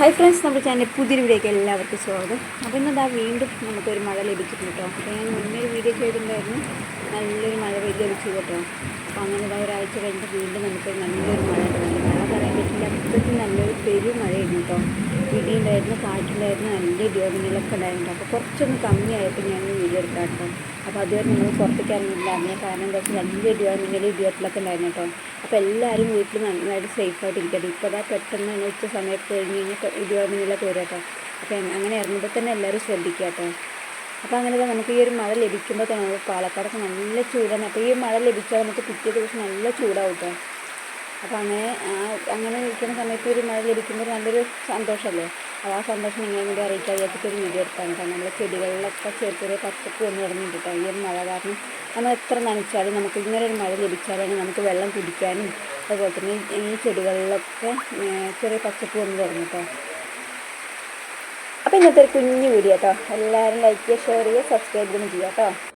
Hi friends നമ്മുടെ channel പുതിയൊരു വീഡിയോക്ക് എല്ലാവർക്കും സ്വാഗതം. അപ്പോൾ ഇന്നതാ വീണ്ടും നമുക്കൊരു മഴ ലഭിച്ചിട്ടുണ്ട് കേട്ടോ. അപ്പോൾ ഞാൻ മുന്നേ ഒരു വീഡിയോ ചെയ്തിട്ടുണ്ടായിരുന്നു. നല്ലൊരു മഴ പെയ്ത് ലഭിച്ചു കേട്ടോ. അപ്പോൾ അങ്ങനെ ഇതാ ഒരാഴ്ച കഴിഞ്ഞിട്ട് വീണ്ടും നമുക്ക് നല്ലൊരു മഴ ഉണ്ടായിരുന്നു മഴ പറയാൻ പറ്റില്ല. അത്രയ്ക്കും നല്ലൊരു പെരു മഴയായിരുന്നു കേട്ടോ. ഇടിയുണ്ടായിരുന്നു കാറ്റുണ്ടായിരുന്നു നല്ല ഇടിയോമിന്നലൊക്കെ ഉണ്ടായിരുന്നു അപ്പോൾ കുറച്ചൊന്ന് കമ്മിയായപ്പോൾ ഞാൻ വീഡിയോ എടുക്കാം കേട്ടോ. അപ്പോൾ അതുവരെ നിങ്ങൾ പുറത്തേക്ക് ഇറങ്ങിയിട്ടുണ്ടായിരുന്നു കാരണം എന്താ വെച്ചാൽ നല്ല ഇടിയോമിന്നൽ ഇടിയോട്ടിലൊക്കെ ഉണ്ടായിരുന്നു കേട്ടോ. അപ്പോൾ എല്ലാവരും വീട്ടിൽ നന്നായിട്ട് സേഫായിട്ട് ഇരിക്കട്ടെ ഇപ്പോൾ അതാ പെട്ടെന്ന് തന്നെ ഉച്ച സമയത്ത് കഴിഞ്ഞ് കഴിഞ്ഞാൽ ഇത് വരും കേട്ടോ അപ്പോൾ അങ്ങനെ ഇറങ്ങുമ്പോൾ തന്നെ എല്ലാവരും ശ്രദ്ധിക്കുക കേട്ടോ അപ്പോൾ അങ്ങനെ നമുക്ക് ഈ ഒരു മഴ ലഭിക്കുമ്പോൾ തന്നെ നമുക്ക് പാലക്കാടൊക്കെ നല്ല ചൂടാണ്. അപ്പോൾ ഈ മഴ ലഭിച്ചാൽ നമുക്ക് പിറ്റേ ദിവസം നല്ല ചൂടാവും കേട്ടോ അപ്പോൾ അങ്ങനെ അങ്ങനെ നിൽക്കുന്ന സമയത്ത് ഒരു മഴ ലഭിക്കുമ്പോൾ നല്ലൊരു സന്തോഷമല്ലേ അപ്പോൾ ആ സന്തോഷം നിങ്ങളെ കൂടി അറിയിക്കാൻ വിചാരിച്ചിട്ട് ഒരു വീഡിയോ എടുത്താണ് കേട്ടോ നമ്മുടെ ചെടികളിലൊക്കെ ചെറിയ ചെറിയ പച്ചപ്പ് വന്ന് കേട്ടോ ഈ ഒരു മഴ കാരണം നമ്മൾ എത്ര നനച്ചാലും നമുക്ക് ഇങ്ങനെ ഒരു മഴ ലഭിച്ചാലാണ് നമുക്ക് വെള്ളം കുടിക്കാനും അതുപോലെ തന്നെ ഈ- ചെടികളിലൊക്കെ ചെറിയ പച്ചപ്പ് വന്ന് തുടങ്ങും കേട്ടോ അപ്പോൾ ഇന്നത്തെ ഒരു കുഞ്ഞു വീഡിയോ കേട്ടോ എല്ലാവരും ലൈക്ക് ചെയ്യുക ഷെയർ ചെയ്യുക സബ്സ്ക്രൈബ് ചെയ്യുക കേട്ടോ